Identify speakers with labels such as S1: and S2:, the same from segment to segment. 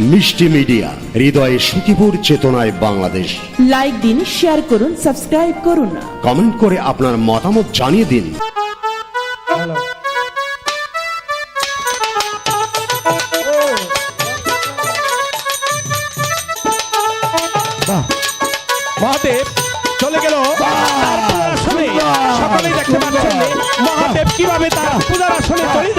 S1: মিষ্টি মিডিয়া হৃদয়ে সুখীপুর চেতনায় বাংলাদেশ।
S2: লাইক দিন শেয়ার করুন সাবস্ক্রাইব করুন
S1: কমেন্ট করে আপনার মতামত জানিয়ে দিন।
S3: মহাদেব চলে গেল। আসলে সকলেই দেখতে পাচ্ছেন। মহাদেব কীভাবে তার পূজার আসনে চলে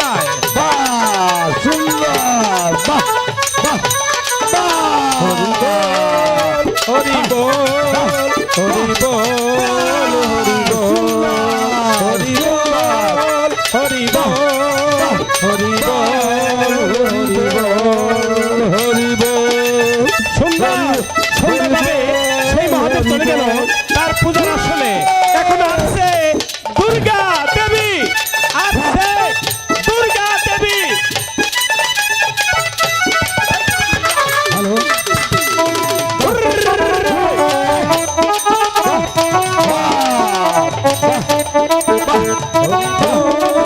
S3: হরি বল
S4: Música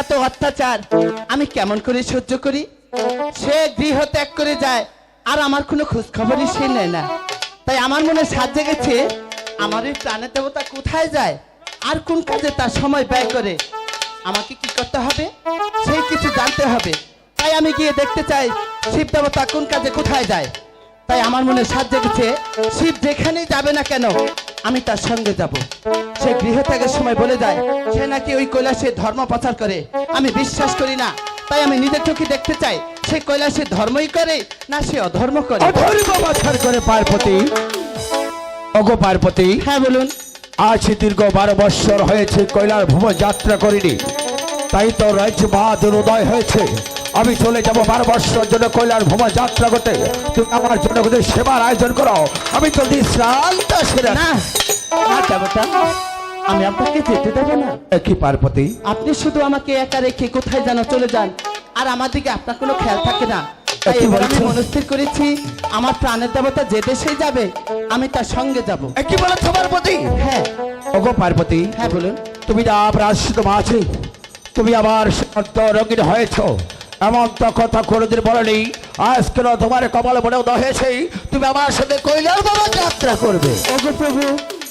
S4: এত অত্যাচার, আমি কেমন করে সহ্য করি? সে গৃহ ত্যাগ করে যায়, আর আমার কোনো খোঁজ খবরই সে নেয় না। তাই আমার মনে সাজ জেগেছে, আমার এই প্রাণের দেবতা কোথায় যায়, আর কোন কাজে তার সময় ব্যয় করে? আমাকে কি করতে হবে? সেই কিছু জানতে হবে। তাই আমি গিয়ে দেখতে চাই, শিব দেবতা কোন কাজে কোথায় যায়। তাই আমার মনে সাজ জেগেছে, শিব যেখানেই যাবে না কেন আমি তার সঙ্গে যাব। সে গৃহ ত্যাগের সময় বলে যায় সে নাকি ওই কৈলাসে ধর্ম প্রচার করে। আমি বিশ্বাস করি না তাই আমি নিজের চোখে দেখতে চাই সে কৈলাসে ধর্মই করে না সে অধর্ম করে?
S5: অধর্ম বছর করে পার্বতী। অগো পার্বতী
S4: হ্যাঁ বলুন।
S5: আজ দীর্ঘ বারো বৎসর হয়েছে কৈলার ভ্রম যাত্রা করিনি। তাই তো বাহাদুর উদয় হয়েছে। আমি চলে যাব বারো বৎসর জন্য কৈলার ভ্রম যাত্রা করতে। তুমি আমার জন্য সেবার আয়োজন করো। আমি তো শ্রান্ত সেরা
S4: না আমি আপনাকে যেতে দেবো না।
S5: কি পার্বতী?
S4: আপনি শুধু আমাকে একা রেখে কোথায় যেন চলে যান আর আমার দিকে আপনার কোনো খেয়াল থাকে না। আমি মনস্থির করেছি আমার প্রাণের দেবতা যে দেশেই যাবে আমি তার সঙ্গে যাব।
S5: কি বলেছ পার্বতী?
S4: হ্যাঁ।
S5: ওগো পার্বতী
S4: হ্যাঁ বলুন।
S5: তুমি না প্রাশ্চিত মাছি তুমি আবার শান্ত রঙিন হয়েছ এমন তো কথা কোনোদিন বলেনি। আজ কেন তোমার মনে উদয় হয়েছে? তুমি আমার সাথে কৈলার বাবা যাত্রা করবে।
S4: ওগো প্রভু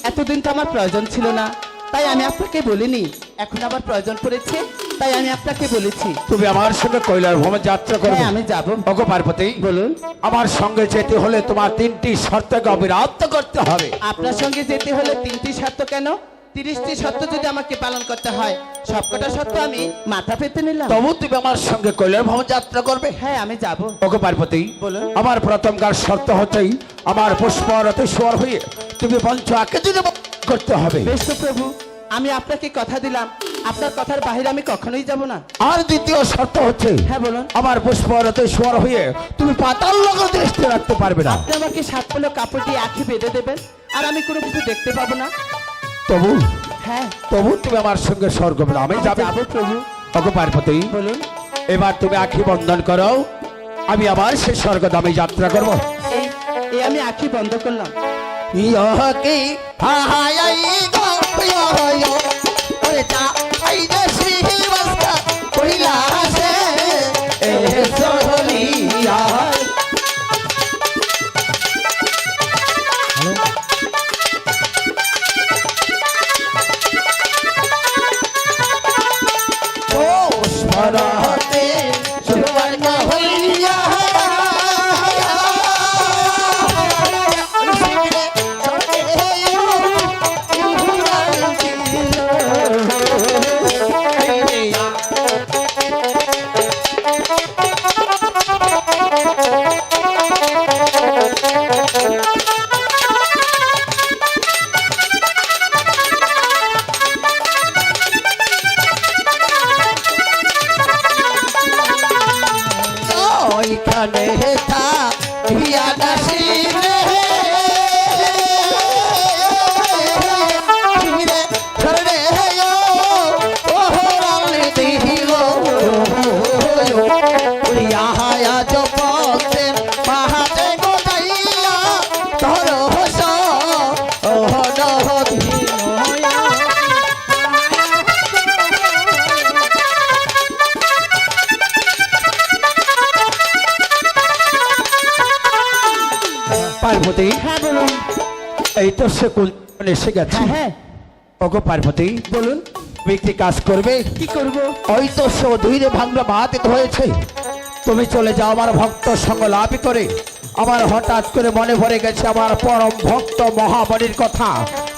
S4: এতদিন তো আমার প্রয়োজন ছিল না। তাই আমি আপনাকে বলিনি। এখন আবার প্রয়োজন পড়েছে তাই আমি আপনাকে বলেছি।
S5: তুমি আমার সঙ্গে কৈলার ভ্রমণ যাত্রা করবে।
S4: হ্যাঁ আমি যাব।
S5: ওগো পার্বতী
S4: বলুন।
S5: আমার সঙ্গে যেতে হলে তোমার তিনটি শর্তকে অবিরাত্ত করতে হবে।
S4: আপনার সঙ্গে যেতে হলে তিনটি শর্ত কেন? তিরিশটি শর্ত যদি আমাকে পালন করতে হয় সবকটা শর্ত আমি মাথা পেতে নিলাম।
S5: তবু তুমি আমার সঙ্গে কৈলার ভ্রমণ যাত্রা করবে?
S4: হ্যাঁ আমি যাব।
S5: ওগো পার্বতী
S4: বলুন।
S5: আমার প্রথমকার শর্ত হচ্ছেই আমার পুষ্পরতে স্বর হয়ে তুমি পঞ্চ আকে দিনে করতে হবে।
S4: বেশ প্রভু আমি আপনাকে কথা দিলাম। আপনার কথার বাহিরে আমি কখনোই যাব না।
S5: আর দ্বিতীয় শর্ত হচ্ছে
S4: হ্যাঁ বলুন।
S5: আমার পুষ্পরতে স্বর হয়ে তুমি পাতাল লগর দৃষ্টি রাখতে পারবে না।
S4: আপনি আমাকে সাত পলো কাপড় দিয়ে আঁখি বেঁধে দেবেন আর আমি কোনো কিছু দেখতে পাবো না।
S5: তবু
S4: হ্যাঁ।
S5: তবু তুমি আমার সঙ্গে স্বর্গ আমি যাবে।
S4: প্রভু।
S5: পার্বতী
S4: বলুন।
S5: এবার তুমি আখি বন্ধন করো। আমি আবার সে স্বর্গদামে যাত্রা করব।
S4: আমি আখি বন্ধ করলাম।
S5: পুষ্পরতে হিয়া পার্বতী
S4: হ্যাঁ বলুন।
S5: এই তো সে কুল এসে গেছে।
S4: হ্যাঁ হ্যাঁ।
S5: ওগো পার্বতী
S4: বলুন।
S5: তুমি একটি কাজ করবে।
S4: কি করব?
S5: ওই তো সে ধীরে বাহাতিত হয়েছে তুমি চলে যাও আমার ভক্ত সঙ্গ লাভ করে। আমার হঠাৎ করে মনে পড়ে গেছে আমার পরম ভক্ত মহাবলীর কথা।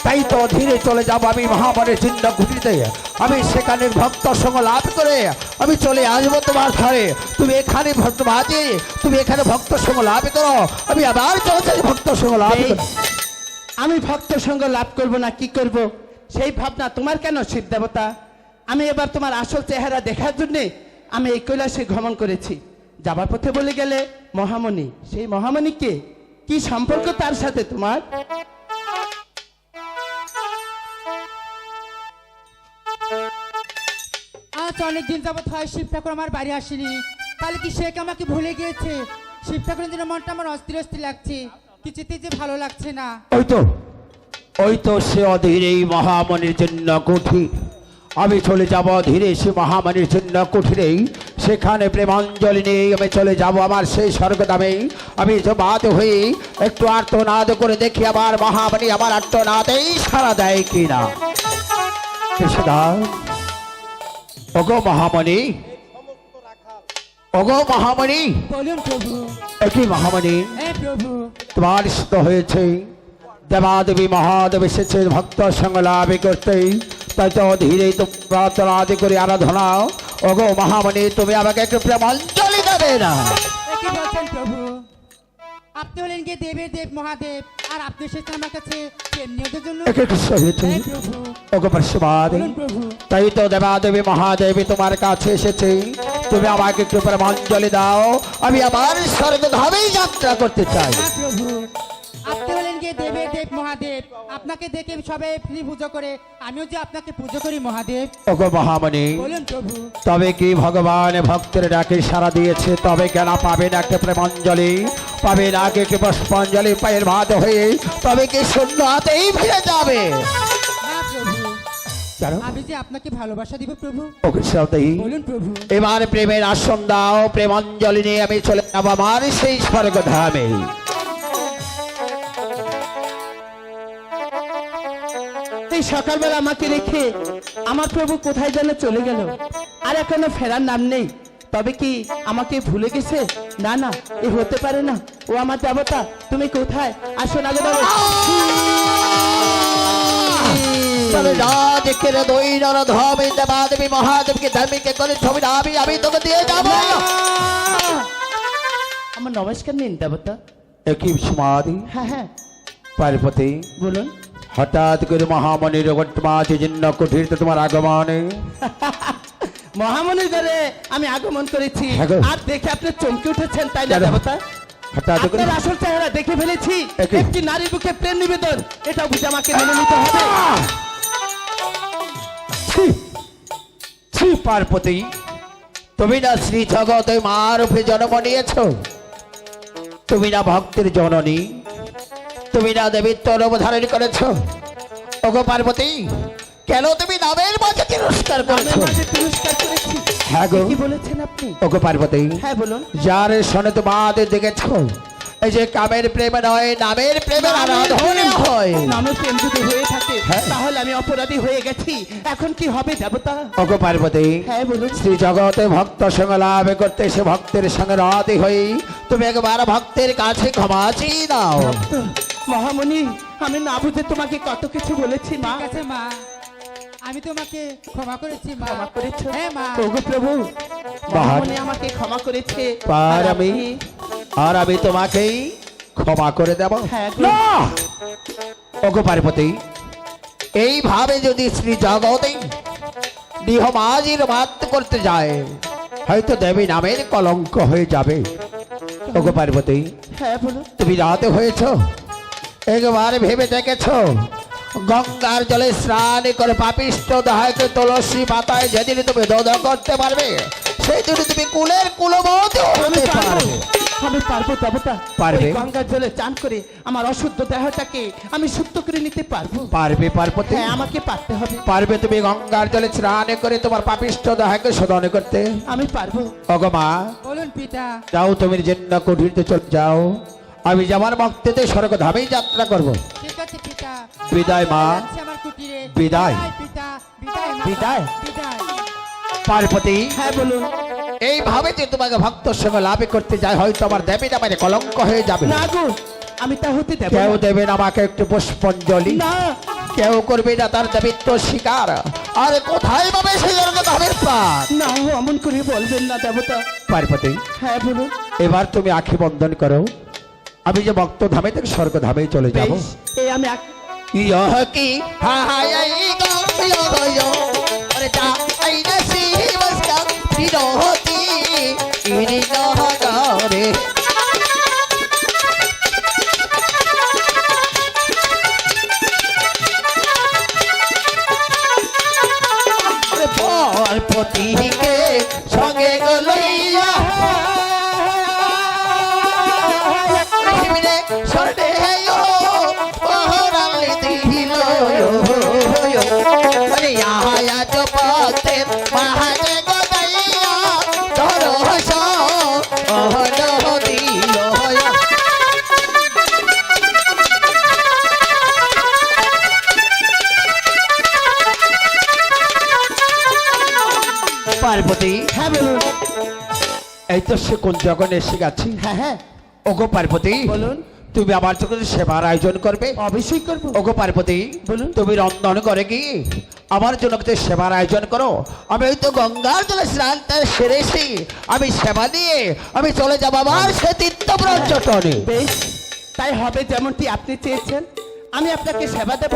S5: তাই তো ধীরে চলে যাব আমি মহাবলীর চিহ্ন ঘুটিতে আমি সেখানে ভক্ত সঙ্গ লাভ করে আমি চলে আসব তোমার ঘরে। তুমি এখানে ভক্ত বাজে তুমি এখানে ভক্ত সঙ্গ লাভ করো। আমি আবার চলে যাই ভক্ত সঙ্গ লাভ
S4: আমি ভক্ত সঙ্গ লাভ করব না কি করব? সেই ভাবনা তোমার কেন শিব দেবতা? আমি এবার তোমার আসল চেহারা দেখার জন্য আমি এই কৈলাসে ভ্রমণ করেছি। যাবার পথে বলে গেলে মহামণি। সেই মহামণিকে কি সম্পর্ক তার সাথে তোমার?
S6: আজ অনেক দিন যাবত হয় শিব ঠাকুর আমার বাড়ি আসেনি। তাহলে কি সে আমাকে ভুলে গিয়েছে? শিব ঠাকুরের জন্য মনটা আমার অস্থির অস্থির লাগছে। কিছুতেই যে ভালো লাগছে না।
S5: ওই তো ওই তো সে অধীর এই মহামনির জন্য কঠিন। আমি চলে যাব ধীরে সে মহামানির জন্য কুঠিরে সেখানে প্রেমাঞ্জলি নিয়ে আমি চলে যাব আমার সেই স্বর্গদামে আমি বাদ হয়ে একটু আর্তনাদ করে দেখি আমার মহামানি আমার আর্তনাদেই সারা দেয় কিনা। কৃষ্ণদাস ওগো মহামণি। ওগো মহামণি।
S6: বলুন প্রভু।
S5: একই মহামণি?
S6: প্রভু।
S5: তোমার সিদ্ধ হয়েছে। দেবাদেবী মহাদেব এসেছে ভক্ত সঙ্গ লাভ করতে। তাই তো ধীরে তো প্রার্থনা আদি করে আরাধনা। ওগো মহামণি তুমি আমাকে একটু প্রেমাঞ্জলি দেবে না।
S6: প্রভু? আপনি হলেন গিয়ে দেবের দেব মহাদেব। আর আপনি এসেছেন আমার কাছে জন্য। হ্যাঁ
S5: তাই তো দেবা দেবী মহাদেবী তোমার কাছে এসেছে। তুমি আমাকে একটু প্রেমাঞ্জলি দাও। আমি আবার স্বর্গধামেই যাত্রা করতে চাই।
S6: হ্যাঁ প্রভু। আপনি দেবের দেব মহাদেব। আপনাকে দেখে সবাই ফ্রি পুজো করে। আমিও যে আপনাকে পুজো করি মহাদেব।
S5: ওগো মহামণি
S6: বলুন প্রভু।
S5: তবে কি ভগবান ভক্তের ডাকে সারা দিয়েছে? তবে কেন পাবেন একটা প্রেমাঞ্জলি? পাবেন আগে একটি পুষ্পাঞ্জলি পায়ের ভাত হয়ে? তবে কি শূন্য হাতেই ফিরে যাবে?
S6: না আমি যে আপনাকে ভালোবাসা দিব প্রভু।
S5: ওকে সাথেই
S6: বলুন প্রভু।
S5: এবার প্রেমের আসন দাও প্রেমাঞ্জলি নিয়ে আমি চলে যাব আমার সেই স্বর্গ
S4: সকালবেলা আমাকে রেখে আমার প্রভু কোথায় যেন চলে গেল। আর এখনও ফেরার নাম নেই। তবে কি আমাকে ভুলে গেছে? না না এ হতে পারে না। ও আমার দেবতা তুমি কোথায়? আসো না
S5: দেবাদেবী মহাদেবকে ধর্মীকে করে ছবি আমি আমি তোকে দিয়ে যাব।
S4: আমার নমস্কার নিন দেবতা।
S5: একই সমাধি।
S4: হ্যাঁ হ্যাঁ।
S5: পার্বতী।
S4: বলুন।
S5: হঠাৎ করে মহামণির ঘটমাছে জিন্ন কুঠির তোমার আগমনে।
S4: মহামনির ঘরে আমি আগমন করেছি।
S5: হ্যাঁ
S4: আর দেখে আপনি চমকে উঠেছেন তাই না দেবতা?
S5: হঠাৎ করে
S4: আপনার আসল চেহারা দেখে ফেলেছি। একটি নারীর বুকে প্রেম নিবেদন এটা বুঝে আমাকে মেনে নিতে হবে।
S5: ছি! ছি পার্বতী তুমি না শ্রী জগতে মা রূপে জন্ম নিয়েছ। তুমি না ভক্তের জননী। তুমি না দেবীত্ব রূপ ধারণ করেছ। ওগো পার্বতী কেন তুমি নামের মাঝে তিরস্কার করেছ? হ্যাঁ গো।
S4: কি বলেছেন আপনি।
S5: ওগো পার্বতী
S4: হ্যাঁ বলুন।
S5: যার সনে তোমাদের দেখেছ এই যে কামের প্রেম নয় নামের প্রেমের আরাধনা হয়।
S4: নামে প্রেম যদি হয়ে থাকে
S5: হ্যাঁ।
S4: তাহলে আমি অপরাধী হয়ে গেছি। এখন কি হবে দেবতা?
S5: ওগো পার্বতী
S4: হ্যাঁ বলুন।
S5: শ্রী জগতে ভক্ত সঙ্গে লাভ করতে সে ভক্তের সঙ্গে রাতে হই। তুমি একবার ভক্তের কাছে ক্ষমা চেয়ে দাও
S4: মহামণি আমি না বুঝে তোমাকে কত কিছু বলেছি মা।
S6: ঠিক আছে মা। আমি তোমাকে ক্ষমা করেছি মা।
S4: ক্ষমা করেছ?
S6: হ্যাঁ মা।
S4: ওগো প্রভু। মহামণি আমাকে ক্ষমা করেছে। আর
S5: আমি আর আমি তোমাকেই ক্ষমা করে দেব।
S4: হ্যাঁ
S5: না! ওগো পার্বতী এইভাবে যদি শ্রী জগতে দেহমাজির মাত করতে যায় হয়তো দেবী নামের কলঙ্ক হয়ে যাবে। ওগো পার্বতী
S4: হ্যাঁ
S5: তুমি রাতে হয়েছ একবার ভেবে দেখেছ? গঙ্গার জলে স্নান করে পাপিষ্ট দাহাকে তুলসী পাতায় যেদিন তুমি দোদ করতে পারবে সেই দিন তুমি কুলের কুলবতী
S4: আমি
S5: হতে
S4: পারব
S5: পারবে।
S4: আমি পারব দেবতা।
S5: পারবে?
S4: গঙ্গার জলে চান করে আমার অশুদ্ধ দেহটাকে আমি শুদ্ধ করে নিতে পারব।
S5: পারবে পার্বতী।
S4: হ্যাঁ আমাকে পারতে হবে।
S5: পারবে তুমি গঙ্গার জলে স্নান করে তোমার পাপিষ্ট দাহাকে শোধন করতে।
S4: আমি পারব।
S5: অগমা
S6: বলুন পিতা।
S5: যাও তুমি জন্য কুঠিরতে চলে যাও। আমি যাবার ভক্তেতে স্বর্গ ধামেই যাত্রা করব।
S6: ঠিক আছে পিতা।
S5: বিদায়, মা।
S6: আমার কুটিরে।
S5: বিদায়।
S6: পিতা। বিদায়
S5: বিদায়?
S6: বিদায়।
S5: পার্বতী।
S4: হ্যাঁ বলুন।
S5: এইভাবে যে তোমাকে ভক্ত সঙ্গে লাভ করতে যায় হয়তো আমার দেবী নামের কলঙ্ক হয়ে যাবে।
S4: না গো আমি তা হতে দেব
S5: কেউ
S4: না।
S5: দেবেন আমাকে একটু পুষ্পঞ্জলি।
S4: না।
S5: কেউ করবে না তার দেবিত্ব শিকার। আর কোথায় পাবে সেই ধামের প্রাণ
S4: না অমন করে বলবেন না দেবতা।
S5: পার্বতী।
S4: হ্যাঁ বলুন।
S5: এবার তুমি আখি বন্ধন করো। আমি যে ভক্ত ধামে থেকে স্বর্গ ধামে চলে যাব।
S4: বেশ, এই আমি
S5: ইহ কি? হাই গো গো আরে যা আই না সি বিরহতি ইনি নহরে পর পার্বতী। হ্যাঁ বলুন। এই তো সে কোন জগনে এসে গেছি?
S4: হ্যাঁ হ্যাঁ।
S5: ওগো পার্বতী
S4: বলুন।
S5: তুমি আমার যখন সেবার আয়োজন করবে?
S4: অবশ্যই করব।
S5: ওগো পার্বতী
S4: বলুন।
S5: তুমি রন্ধন করে কি আমার জন্য কিছু সেবার আয়োজন করো আমি ওই তো গঙ্গার জলে স্নান সেরেছি আমি সেবা দিয়ে আমি চলে যাব আমার সে তীর্থ পর্যটনে।
S4: বেশ তাই হবে যেমনটি আপনি চেয়েছেন। আমি আপনাকে সেবা দেব।